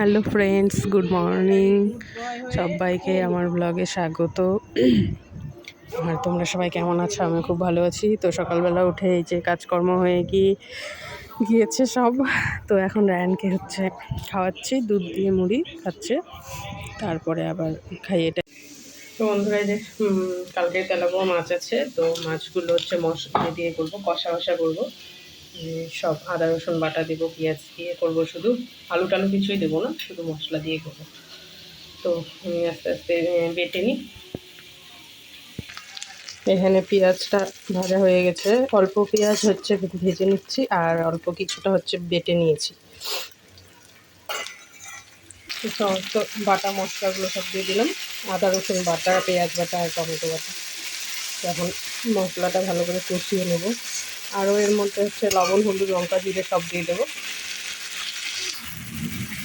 Hello friends, good morning. সবাইকে আমার ব্লগে স্বাগত। আর তোমরা সবাই কেমন আছো? আমি খুব ভালো আছি। তো সকালবেলা উঠে এই যে কাজকর্ম হয়ে গিয়ে গিয়েছে সব। তো এখন রায়ানকে হচ্ছে খাওয়াচ্ছি, দুধ দিয়ে মুড়ি খাচ্ছে। তারপরে আবার খাইয়ে টা- তো বন্ধুরা যে কালকে তেলাবো মাছ আছে, তো মাছগুলো হচ্ছে মশলা দিয়ে করব কষা কষা করব। সব আদা, রসুন বাটা দেবো, পেঁয়াজ দিয়ে করব, শুধু আলু টালু কিছুই দেবো না, শুধু মশলা দিয়ে করব। তো আমি আস্তে আস্তে বেটে নিই। এখানে পেঁয়াজটা ভাজা হয়ে গেছে। অল্প পেঁয়াজ হচ্ছে ভেজে নিচ্ছি আর অল্প কিছুটা হচ্ছে বেটে নিয়েছি। সমস্ত বাটা মশলাগুলো সব দিয়ে দিলাম। আদা, রসুন বাটা, পেঁয়াজ বাটা আর টমেটো বাটা। এখন মশলাটা ভালো করে কষিয়ে নেব। আরও এর মধ্যে হচ্ছে লবণ, হলুদ, লঙ্কা, জিরে সব দিয়ে দেবো।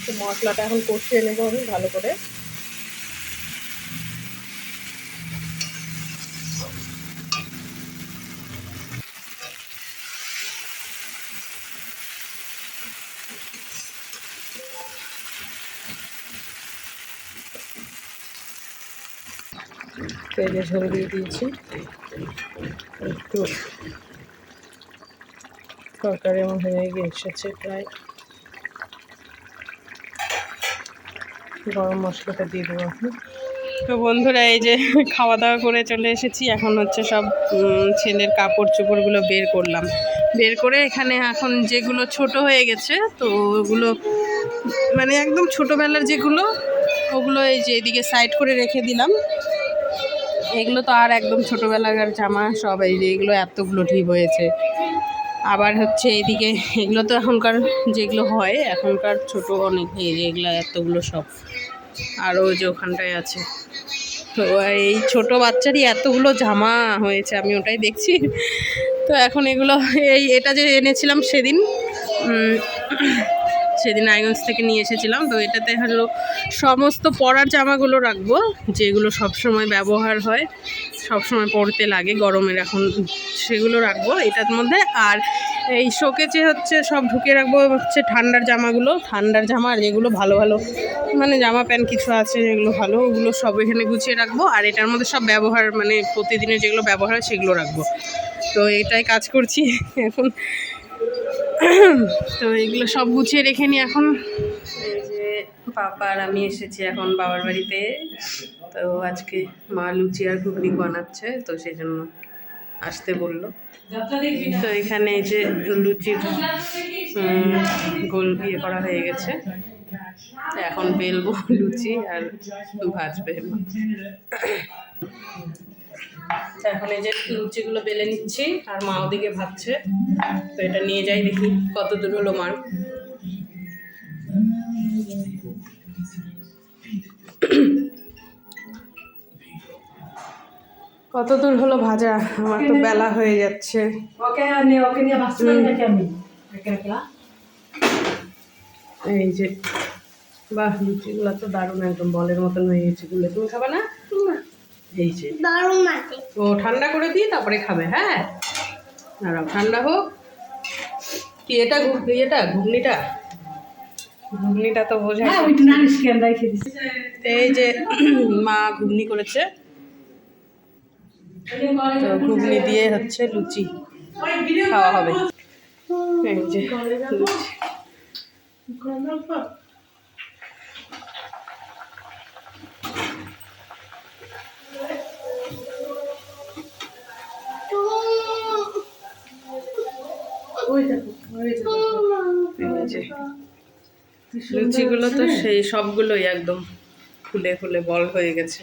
তো মশলাটা এখন কষিয়ে নেব আমি ভালো করে। তেলে ঝোল দিয়ে দিয়েছি। একটু তরকারি আমার হয়ে এসেছে প্রায় গরম মশলাটা দিয়ে দেবো তো বন্ধুরা, এই যে খাওয়া দাওয়া করে চলে এসেছি। এখন হচ্ছে সব ছেলের কাপড় চোপড়গুলো বের করলাম। বের করে এখানে এখন যেগুলো ছোট হয়ে গেছে, তো ওগুলো মানে একদম ছোটোবেলার যেগুলো, ওগুলো এই যে এদিকে সাইড করে রেখে দিলাম। এগুলো তো আর একদম ছোটোবেলাকার জামা সব, এই যে এগুলো এতগুলো ঠিক হয়েছে। আবার হচ্ছে এদিকে এগুলো তো এখনকার যেগুলো হয়, এখনকার ছোট অনেক এগুলো এতগুলো সব। আরও যে ওখানটায় আছে। তো এই ছোট বাচ্চারই এতগুলো জামা হয়েছে, আমি ওটাই দেখছি। তো এখন এগুলো, এই এটা যে এনেছিলাম সেদিন সেদিন আইগঞ্জ থেকে নিয়ে এসেছিলাম। তো এটাতে হলো সমস্ত পরার জামাগুলো রাখব, যেগুলো সব সময় ব্যবহার হয় সব সময় পরতে লাগে, গরমের এখন সেগুলো রাখব এটার মধ্যে। আর এই শোকেচে হচ্ছে সব ঢুকে রাখব হচ্ছে ঠান্ডার জামাগুলো। ঠান্ডার জামা আর যেগুলো ভালো ভালো মানে জামা প্যান্ট কিছু আছে যেগুলো ভালো, ওগুলো সব এখানে গুছিয়ে রাখব। আর এটার মধ্যে সব ব্যবহার মানে প্রতিদিনের যেগুলো ব্যবহার হয় সেগুলো রাখব। তো এটাই কাজ করছি এখন। তো এগুলো সব গুছিয়ে রেখে নিই এখন। যে পাপা আর আমি এসেছি এখন বাবার বাড়িতে। তো আজকে মা লুচি আর ঘুগনি বানাচ্ছে, তো সেই জন্য আসতে বলল। তো এখানে এই যে লুচির গোল ইয়ে করা হয়ে গেছে। এখন বেলবো লুচি আর ভাজবে এখন এই যে লুচিগুলো বেলে নিচ্ছি আর মা ওদিকে ভাজছে তো এটা নিয়ে যাই দেখি কত দূর হলো মার। কত দূর হলো ভাজা? আমার তো বেলা হয়ে যাচ্ছে। ওকে নিয়ে ওকে নিয়ে ভাবছিলাম নাকি আমি? একা একা। এই যে বাহ লুচিগুলো তো দারুণ একদম বলের মতন হয়ে গেছে। গুলো তুমি খাবে না। এই যে। দারুণ আছে ও ঠান্ডা করে দিই তারপরে খাবে হ্যাঁ? দাঁড়াও ঠান্ডা হোক। কি এটা ঘুগনি এটা ঘুগনিটা? ঘুগনিটা তো বোঝা হ্যাঁ ওই নানি স্ক্যান রেখে দিছি। এই যে মা ঘুগনি করেছে। তো ঘুগনি দিয়ে হচ্ছে লুচি। খাওয়া হবে। এই যে। লুচি লুচিগুলো তো সেই সবগুলোই একদম ফুলে ফুলে বল হয়ে গেছে।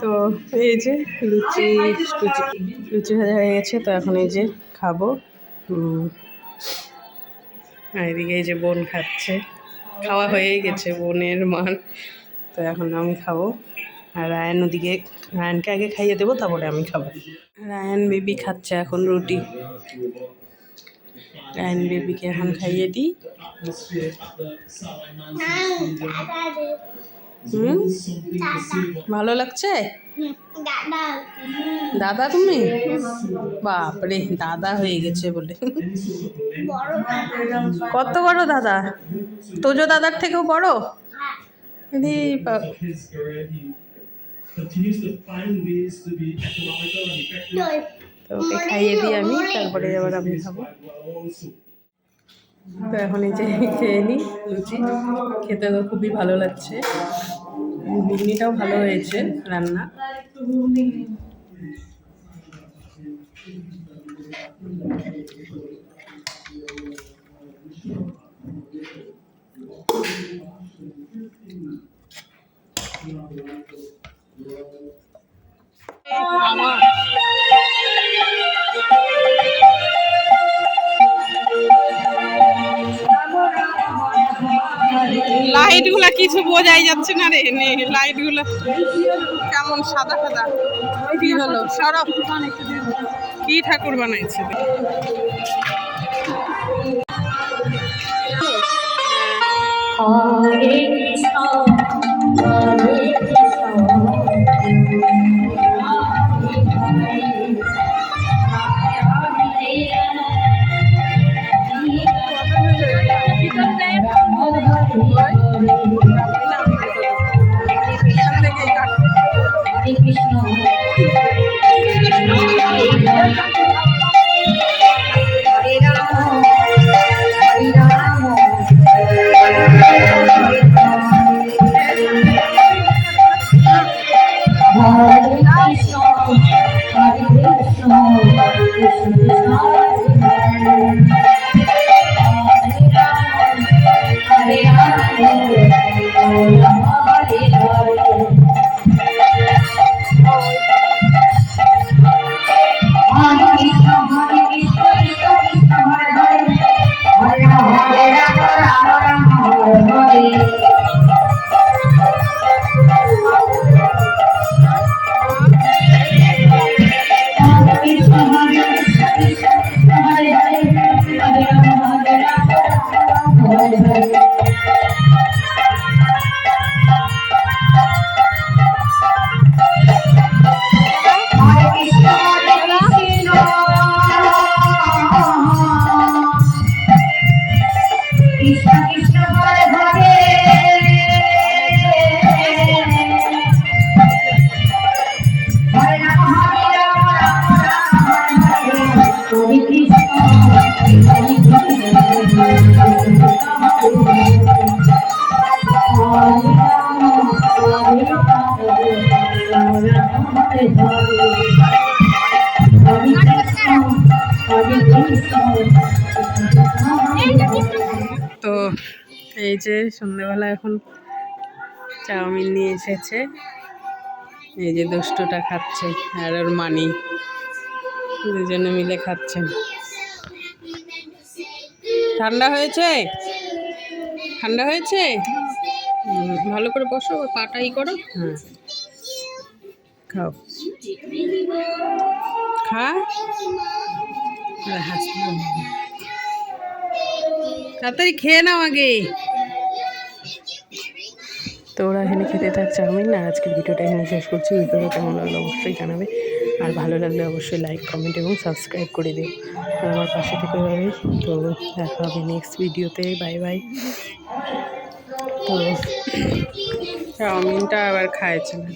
তো এই যে লুচি লুচি লুচি ভাজা হয়ে গেছে তো এখন এই যে খাব। এদিকে এই যে বোন খাচ্ছে। খাওয়া হয়েই গেছে বোনের মার তো এখন আমি খাব। আর রায়ান ওদিকে রায়ানকে আগে খাইয়ে দেবো তারপরে আমি খাব। রায়ান বেবি খাচ্ছে এখন রুটি। রায়ান বেবিকে এখন খাইয়ে দিই। হুম? ভালো লাগছে? দাদা তুমি? বাপরে দাদা হয়ে গেছে বলে। কত বড় দাদা? তোজো দাদার থেকেও বড়? আরে continues to find ways to be economical and effective. তো ওকে খাইয়ে দিই আমি তারপরে আবার আমি খাব। তো এখন এই যে খেয়ে নিই লুচি। খেতে তো খুবই ভালো লাগছে। ঘুগনিটাও ভালো হয়েছে রান্না। লাইটগুলা কিছু বোঝাই যাচ্ছে না রে লাইটগুলা কেমন সাদা সাদা। কি হলো? সরব। কি ঠাকুর বানাইছে? হরে thank you Krishna Krishna Hare যে সন্ধ্যেবেলা এখন চাউমিন নিয়ে এসেছে। এই যে দুষ্টুটা খাচ্ছে আর ওর মানি। দুজনে মিলে খাচ্ছেন ঠান্ডা হয়েছে? ঠান্ডা হয়েছে? ভালো করে বসো, পাটাই করো। হ্যাঁ। খাও। খা। তাড়াতাড়ি খেয়ে নাও আগে। ওরা এখানে খেতে থাক চাউমিন আর আজকের ভিডিওটা এখানে শেষ করছি। ভিডিওটা কেমন লাগল অবশ্যই জানাবে। আর ভালো লাগলে অবশ্যই লাইক কমেন্ট এবং সাবস্ক্রাইব করে দিও। আর আমার পাশে থেকে ভাবে তো দেখা হবে নেক্সট ভিডিওতে। বাই বাই তো, চাউমিনটা আবার খায় না